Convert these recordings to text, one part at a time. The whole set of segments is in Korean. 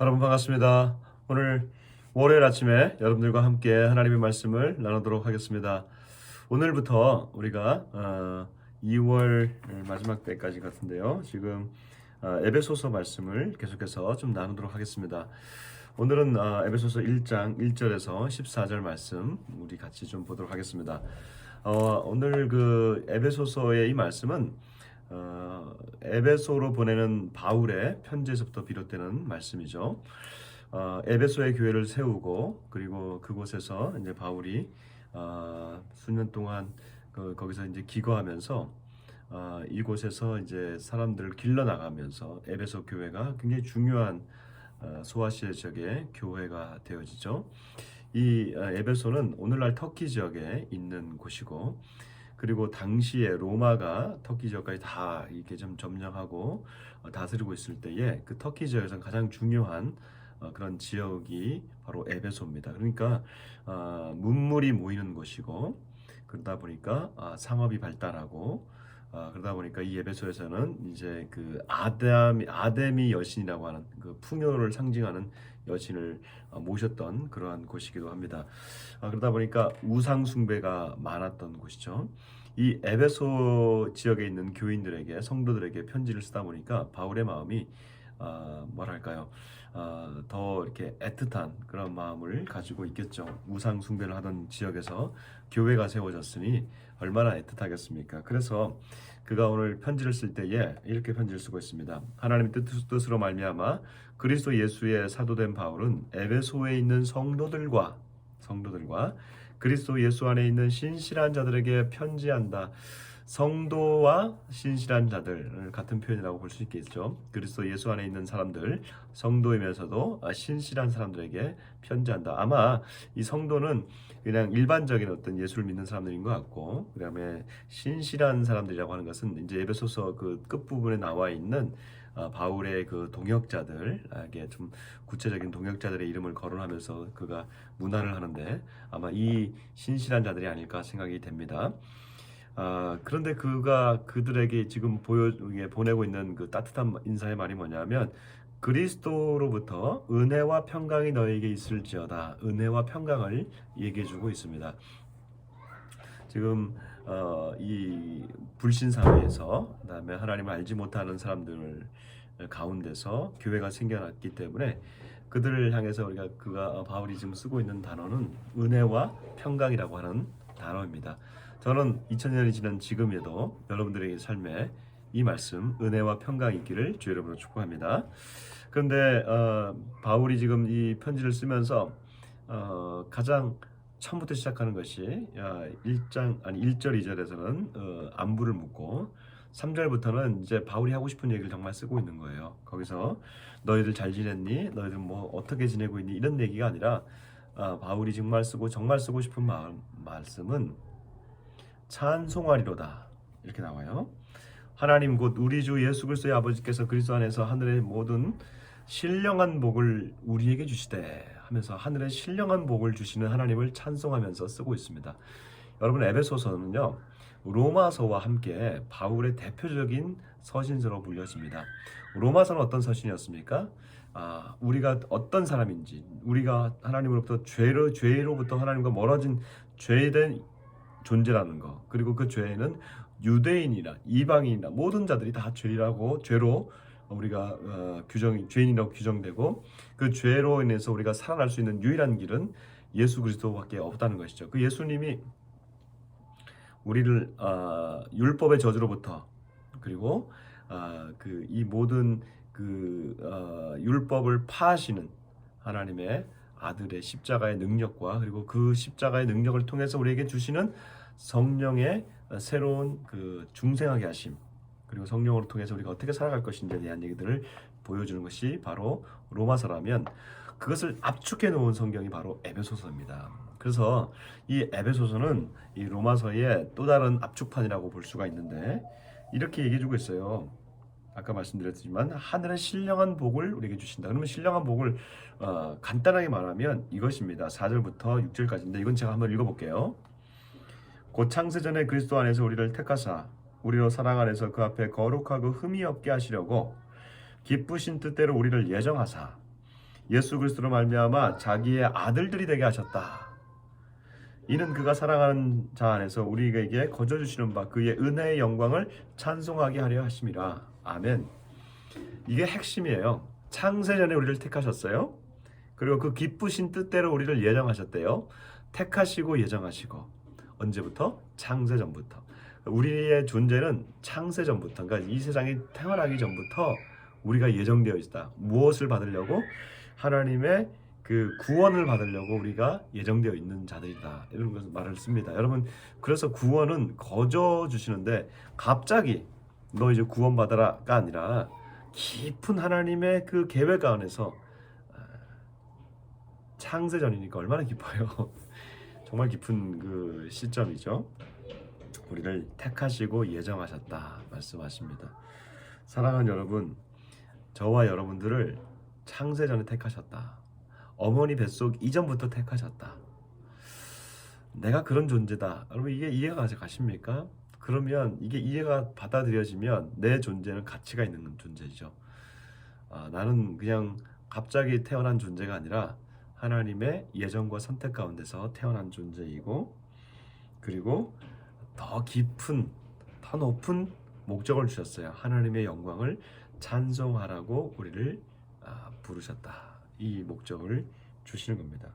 여러분 반갑습니다. 오늘 월요일 아침에 여러분들과 함께 하나님의 말씀을 나누도록 하겠습니다. 오늘부터 우리가 어, 2월 마지막 때까지 같은데요. 지금 어, 에베소서 말씀을 계속해서 좀 나누도록 하겠습니다. 오늘은 어, 에베소서 1장 1절에서 14절 말씀 우리 같이 좀 보도록 하겠습니다. 어, 오늘 그 에베소서의 이 말씀은 어, 에베소로 보내는 바울의 편지에서부터 비롯되는 말씀이죠. 어, 에베소의 교회를 세우고 그리고 그곳에서 이제 바울이 어, 수년 동안 그, 거기서 이제 기거하면서 어, 이곳에서 이제 사람들을 길러 나가면서 에베소 교회가 굉장히 중요한 어, 소아시아 지역의 교회가 되어지죠. 이 어, 에베소는 오늘날 터키 지역에 있는 곳이고 그리고 당시에 로마가 터키 지역까지 다 이렇게 좀 점령하고 어, 다스리고 있을 때에 그 터키 지역에서 가장 중요한 어, 그런 지역이 바로 에베소입니다. 그러니까 어, 문물이 모이는 곳이고 그러다 보니까 아, 상업이 발달하고 아, 그러다 보니까 이 에베소에서는 이제 그 아담 아데미 여신이라고 하는 그 풍요를 상징하는 여신을 어, 모셨던 그러한 곳이기도 합니다. 아, 그러다 보니까 우상 숭배가 많았던 곳이죠. 이 에베소 지역에 있는 교인들에게 성도들에게 편지를 쓰다 보니까 바울의 마음이 아, 뭐랄까요? 아, 더 이렇게 애틋한 그런 마음을 가지고 있겠죠. 우상 숭배를 하던 지역에서 교회가 세워졌으니 얼마나 애틋하겠습니까? 그래서 그가 오늘 편지를 쓸 때에 이렇게 편지를 쓰고 있습니다. 하나님 뜻, 뜻으로 말미암아 그리스도 예수의 사도된 바울은 에베소에 있는 성도들과 성도들과 그리스도 예수 안에 있는 신실한 자들에게 편지한다. 성도와 신실한 자들 같은 표현이라고 볼 수 있겠죠. 그리스도 예수 안에 있는 사람들, 성도이면서도 신실한 사람들에게 편지한다. 아마 이 성도는 그냥 일반적인 어떤 예수를 믿는 사람들인 것 같고, 그다음에 신실한 사람들이라고 하는 것은 이제 에베소서 그 끝 부분에 나와 있는 아, 바울의 그 동역자들에게 좀 구체적인 동역자들의 이름을 거론하면서 그가 문안을 하는데 아마 이 신실한 자들이 아닐까 생각이 됩니다. 아, 그런데 그가 그들에게 지금 보여 보내고 있는 그 따뜻한 인사의 말이 뭐냐면 그리스도로부터 은혜와 평강이 너에게 있을지어다. 은혜와 평강을 얘기해 주고 있습니다. 지금 어, 이 불신 사회에서 그다음에 하나님을 알지 못하는 사람들 가운데서 교회가 생겨났기 때문에 그들을 향해서 우리가 그가 어, 바울이 지금 쓰고 있는 단어는 은혜와 평강이라고 하는 단어입니다. 저는 2000년이 지난 지금에도 여러분들의 삶에 이 말씀 은혜와 평강이 있기를 주 여러분으로 축복합니다. 그런데 어, 바울이 지금 이 편지를 쓰면서 어, 가장 처음부터 시작하는 것이 야, 1장 아니 1절 2절에서는 어, 안부를 묻고 3절부터는 이제 바울이 하고 싶은 얘기를 정말 쓰고 있는 거예요. 거기서 너희들 잘 지냈니? 너희들 뭐 어떻게 지내고 있니? 이런 얘기가 아니라 아, 바울이 정말 쓰고 정말 쓰고 싶은 마음, 말씀은 찬송하리로다 이렇게 나와요. 하나님 곧 우리 주 예수 그리스도의 아버지께서 그리스도 안에서 하늘의 모든 신령한 복을 우리에게 주시되 하면서 하늘의 신령한 복을 주시는 하나님을 찬송하면서 쓰고 있습니다. 여러분 에베소서는요 로마서와 함께 바울의 대표적인 서신서로 불려집니다. 로마서는 어떤 서신이었습니까? 아, 우리가 어떤 사람인지, 우리가 하나님으로부터 죄로 죄로부터 하나님과 멀어진 죄된 존재라는 거. 그리고 그 죄는 유대인이나 이방인이나 모든 자들이 다 죄라고 죄로 우리가 어, 규정 죄인이라고 규정되고 그 죄로 인해서 우리가 살아날 수 있는 유일한 길은 예수 그리스도밖에 없다는 것이죠. 그 예수님이 우리를 어, 율법의 저주로부터 그리고 어, 그이 모든 그 어, 율법을 파하시는 하나님의 아들의 십자가의 능력과 그리고 그 십자가의 능력을 통해서 우리에게 주시는 성령의 새로운 그 중생하게 하심 그리고 성령으로 통해서 우리가 어떻게 살아갈 것인지에 대한 얘기들을 보여주는 것이 바로 로마서라면 그것을 압축해 놓은 성경이 바로 에베소서입니다. 그래서 이 에베소서는 이 로마서의 또 다른 압축판이라고 볼 수가 있는데 이렇게 얘기해 주고 있어요. 아까 말씀드렸지만 하늘의 신령한 복을 우리에게 주신다. 그러면 신령한 복을 어, 간단하게 말하면 이것입니다. 4절부터 6절까지인데 이건 제가 한번 읽어볼게요. 곧 창세전에 그리스도 안에서 우리를 택하사 우리로 사랑 안에서 그 앞에 거룩하고 흠이 없게 하시려고 기쁘신 뜻대로 우리를 예정하사 예수 그리스도로 말미암아 자기의 아들들이 되게 하셨다. 이는 그가 사랑하는 자 안에서 우리에게 거저 주시는 바 그의 은혜의 영광을 찬송하게 하려 하심이라. 아멘. 이게 핵심이에요. 창세 전에 우리를 택하셨어요. 그리고 그 기쁘신 뜻대로 우리를 예정하셨대요. 택하시고 예정하시고 언제부터? 창세 전부터. 우리의 존재는 창세 전부터, 그러니까 이 세상이 태어나기 전부터 우리가 예정되어 있다. 무엇을 받으려고? 하나님의 그 구원을 받으려고 우리가 예정되어 있는 자들이다. 이런 것을 말을 씁니다. 여러분, 그래서 구원은 거저 주시는데 갑자기 너 이제 구원 받아라가 아니라 깊은 하나님의 그 계획 안에서 아, 창세전이니까 얼마나 깊어요. 정말 깊은 그 시점이죠. 우리를 택하시고 예정하셨다 말씀하십니다. 사랑하는 여러분, 저와 여러분들을 창세전에 택하셨다. 어머니 뱃속 이전부터 택하셨다. 내가 그런 존재다. 여러분 이게 이해가 가십니까? 그러면 이게 이해가 받아들여지면 내 존재는 가치가 있는 존재죠. 아, 나는 그냥 갑자기 태어난 존재가 아니라 하나님의 예정과 선택 가운데서 태어난 존재이고 그리고 더 깊은 더 높은 목적을 주셨어요. 하나님의 영광을 찬송하라고 우리를 아, 부르셨다. 이 목적을 주시는 겁니다.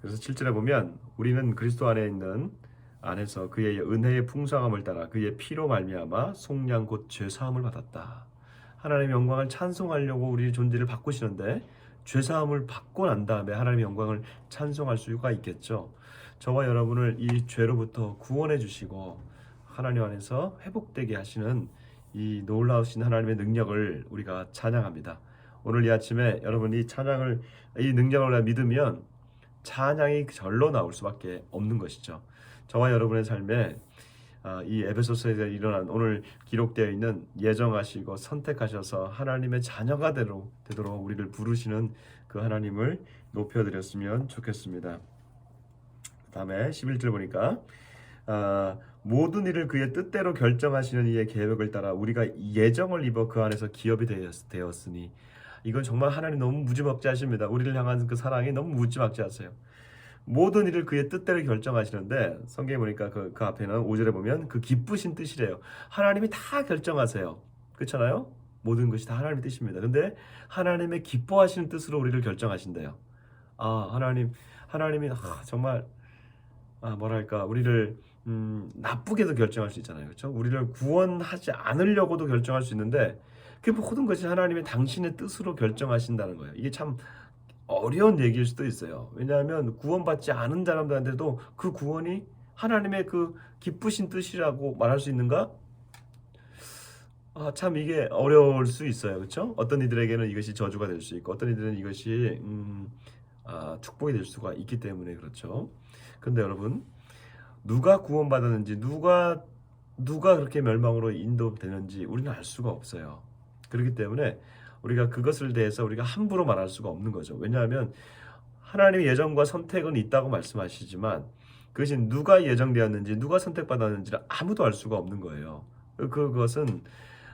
그래서 7절에 보면 우리는 그리스도 안에 있는 안에서 그의 은혜의 풍성함을 따라 그의 피로 말미암아 속량 곧 죄 사함을 받았다. 하나님의 영광을 찬송하려고 우리 존재를 바꾸시는데 죄 사함을 받고 난 다음에 하나님의 영광을 찬송할 수가 있겠죠. 저와 여러분을 이 죄로부터 구원해 주시고 하나님 안에서 회복되게 하시는 이 놀라우신 하나님의 능력을 우리가 찬양합니다. 오늘 이 아침에 여러분 이 찬양을 이 능력을 믿으면 찬양이 절로 나올 수밖에 없는 것이죠. 저와 여러분의 삶에 아, 이 에베소서에 일어난 오늘 기록되어 있는 예정하시고 선택하셔서 하나님의 자녀가 되도록, 우리를 부르시는 그 하나님을 높여드렸으면 좋겠습니다. 다음에 11절 보니까 아, 모든 일을 그의 뜻대로 결정하시는 이의 계획을 따라 우리가 예정을 입어 그 안에서 기업이 되었, 되었으니 이건 정말 하나님 너무 무지막지하십니다. 우리를 향한 그 사랑이 너무 무지막지하세요. 모든 일을 그의 뜻대로 결정하시는데 성경에 보니까 그, 그 앞에는 5절에 보면 그 기쁘신 뜻이래요. 하나님이 다 결정하세요. 그렇잖아요? 모든 것이 다 하나님의 뜻입니다. 근데 하나님의 기뻐하시는 뜻으로 우리를 결정하신대요. 아 하나님 하나님이 아, 정말 아 뭐랄까 우리를 음, 나쁘게도 결정할 수 있잖아요. 그렇죠? 우리를 구원하지 않으려고도 결정할 수 있는데 그 모든 것이 하나님의 당신의 뜻으로 결정하신다는 거예요. 이게 참 어려운 얘기일 수도 있어요. 왜냐하면 구원받지 않은 사람들한테도 그 구원이 하나님의 그 기쁘신 뜻이라고 말할 수 있는가? 아, 참 이게 어려울 수 있어요. 그렇죠? 어떤 이들에게는 이것이 저주가 될 수 있고 어떤 이들은 이것이 음, 아, 축복이 될 수가 있기 때문에 그렇죠. 근데 여러분 누가 구원받았는지 누가 누가 그렇게 멸망으로 인도되는지 우리는 알 수가 없어요. 그렇기 때문에 우리가 그것을 대해서 우리가 함부로 말할 수가 없는 거죠. 왜냐하면 하나님의 예정과 선택은 있다고 말씀하시지만 그것이 누가 예정되었는지 누가 선택받았는지를 아무도 알 수가 없는 거예요. 그것은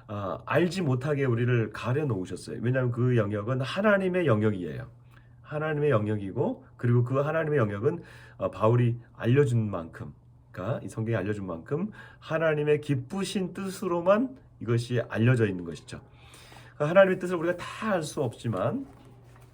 아, 알지 못하게 우리를 가려 놓으셨어요. 왜냐하면 그 영역은 하나님의 영역이에요. 하나님의 영역이고 그리고 그 하나님의 영역은 어, 바울이 알려준 만큼, 그러니까 이 성경이 알려준 만큼 하나님의 기쁘신 뜻으로만 이것이 알려져 있는 것이죠. 그 하나님의 뜻을 우리가 다 알 수 없지만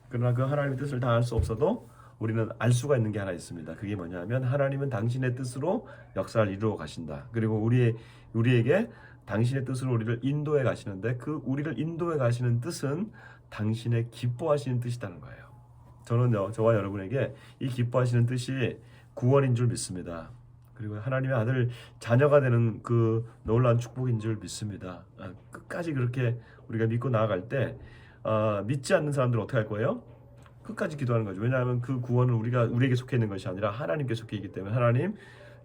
그러나 그 하나님의 뜻을 다 알 수 없어도 우리는 알 수가 있는 게 하나 있습니다. 그게 뭐냐면 하나님은 당신의 뜻으로 역사를 이루어 가신다. 그리고 우리 우리에게 당신의 뜻으로 우리를 인도해 가시는데 그 우리를 인도해 가시는 뜻은 당신의 기뻐하시는 뜻이라는 거예요. 저는요, 저와 여러분에게 이 기뻐하시는 뜻이 구원인 줄 믿습니다. 그리고 하나님의 아들 자녀가 되는 그 놀라운 축복인 줄 믿습니다. 아, 끝까지 그렇게 우리가 믿고 나아갈 때 아, 믿지 않는 사람들은 어떻게 할 거예요? 끝까지 기도하는 거죠. 왜냐하면 그 구원은 우리가 우리에게 속해 있는 것이 아니라 하나님께 속해 있기 때문에 하나님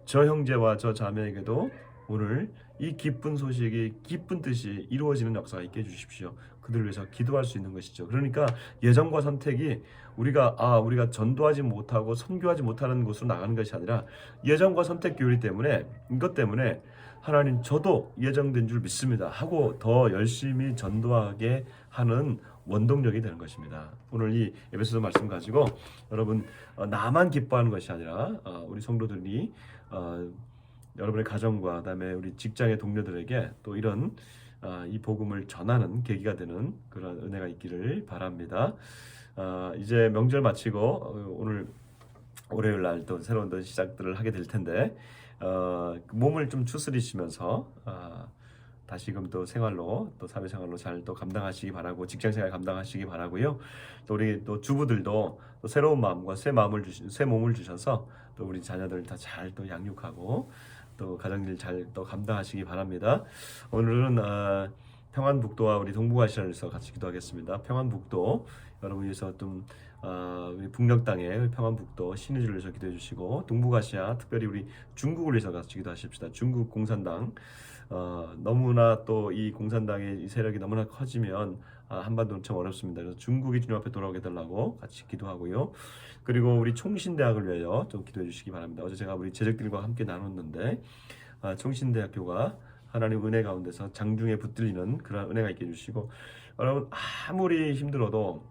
저 형제와 저 자매에게도 오늘 이 기쁜 소식이 기쁜 뜻이 이루어지는 역사가 있게 해주십시오. 그들을 위해서 기도할 수 있는 것이죠. 그러니까 예정과 선택이 우리가 아 우리가 전도하지 못하고 선교하지 못하는 곳으로 나가는 것이 아니라 예정과 선택 교리 때문에 이것 때문에 하나님 저도 예정된 줄 믿습니다 하고 더 열심히 전도하게 하는 원동력이 되는 것입니다. 오늘 이 에베소서 말씀 가지고 여러분 어, 나만 기뻐하는 것이 아니라 어, 우리 성도들이 어, 여러분의 가정과 그다음에 우리 직장의 동료들에게 또 이런 아, 이 복음을 전하는 계기가 되는 그런 은혜가 있기를 바랍니다. 아, 이제 명절 마치고 어, 오늘 월요일 날 또 새로운 또 시작들을 하게 될 텐데 어, 몸을 좀 추스리시면서 아, 다시금 또 생활로 또 사회생활로 잘 또 감당하시기 바라고 직장생활 감당하시기 바라고요. 또 우리 또 주부들도 또 새로운 마음과 새 마음을 주시, 새 몸을 주셔서 또 우리 자녀들 다 잘 또 양육하고 또 가정일 잘 또 감당하시기 바랍니다. 오늘은 아, 평안북도와 우리 동북아시아에서 같이 기도하겠습니다. 평안북도 여러분 위해서 좀 아, 우리 북녘 땅의 평안북도 신의주를 위해서 기도해 주시고 동북아시아 특별히 우리 중국을 위해서 같이 기도하십시다. 중국 공산당 어, 너무나 또 이 공산당의 이 세력이 너무나 커지면 아, 한반도는 참 어렵습니다. 그래서 중국이 주님 앞에 돌아오게 해달라고 같이 기도하고요. 그리고 우리 총신대학을 위하여 좀 기도해 주시기 바랍니다. 어제 제가 우리 제적들과 함께 나눴는데 아, 총신대학교가 하나님 은혜 가운데서 장중에 붙들리는 그런 은혜가 있게 해주시고 여러분 아무리 힘들어도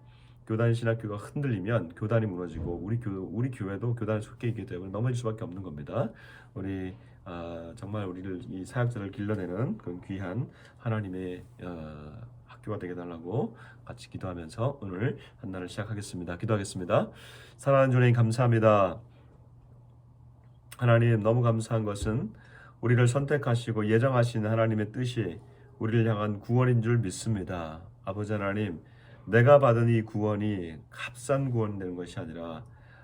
교단 신학교가 흔들리면 교단이 무너지고 우리 교 우리 교회도 교단에 속해 있기 때문에 넘어질 수밖에 없는 겁니다. 우리 아, 정말 우리를 이 사역자를 길러내는 그런 귀한 하나님의 어, 학교가 되게 달라고 같이 기도하면서 오늘 한 날을 시작하겠습니다. 기도하겠습니다. 사랑하는 주님 감사합니다. 하나님 너무 감사한 것은 우리를 선택하시고 예정하신 하나님의 뜻이 우리를 향한 구원인 줄 믿습니다. 아버지 하나님, 내가 받은 이 구원이 값싼 구원이 되는 것이 아니라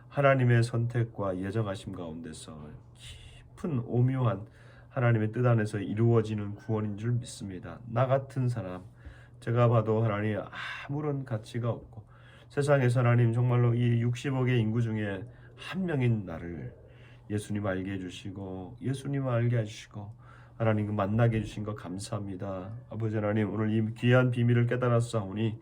하나님의 선택과 예정하심 가운데서 깊은 오묘한 하나님의 뜻 안에서 이루어지는 구원인 줄 믿습니다. 나 같은 사람, 제가 봐도 하나님 아무런 가치가 없고 세상에서 하나님 정말로 이 60억의 인구 중에 한 명인 나를 예수님 알게 해주시고 예수님 알게 해주시고 하나님 그 만나게 해주신 것 감사합니다. 아버지 하나님 오늘 이 귀한 비밀을 깨달았사오니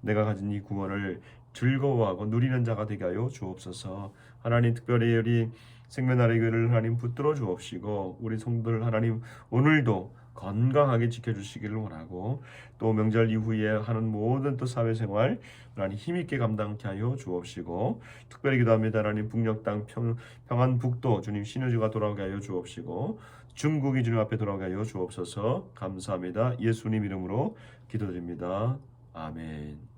내가 가진 이 구원을 즐거워하고 누리는 자가 되게 하여 주옵소서. 하나님 특별히 우리 생명나라의 교회를 하나님 붙들어 주옵시고 우리 성도들 하나님 오늘도 건강하게 지켜주시기를 원하고 또 명절 이후에 하는 모든 또 사회생활 하나님 힘있게 감당케 하여 주옵시고 특별히 기도합니다. 하나님 북녘 땅 평, 평안 북도 주님 신의주가 돌아오게 하여 주옵시고 중국이 주님 앞에 돌아오게 하여 주옵소서. 감사합니다. 예수님 이름으로 기도드립니다. 아멘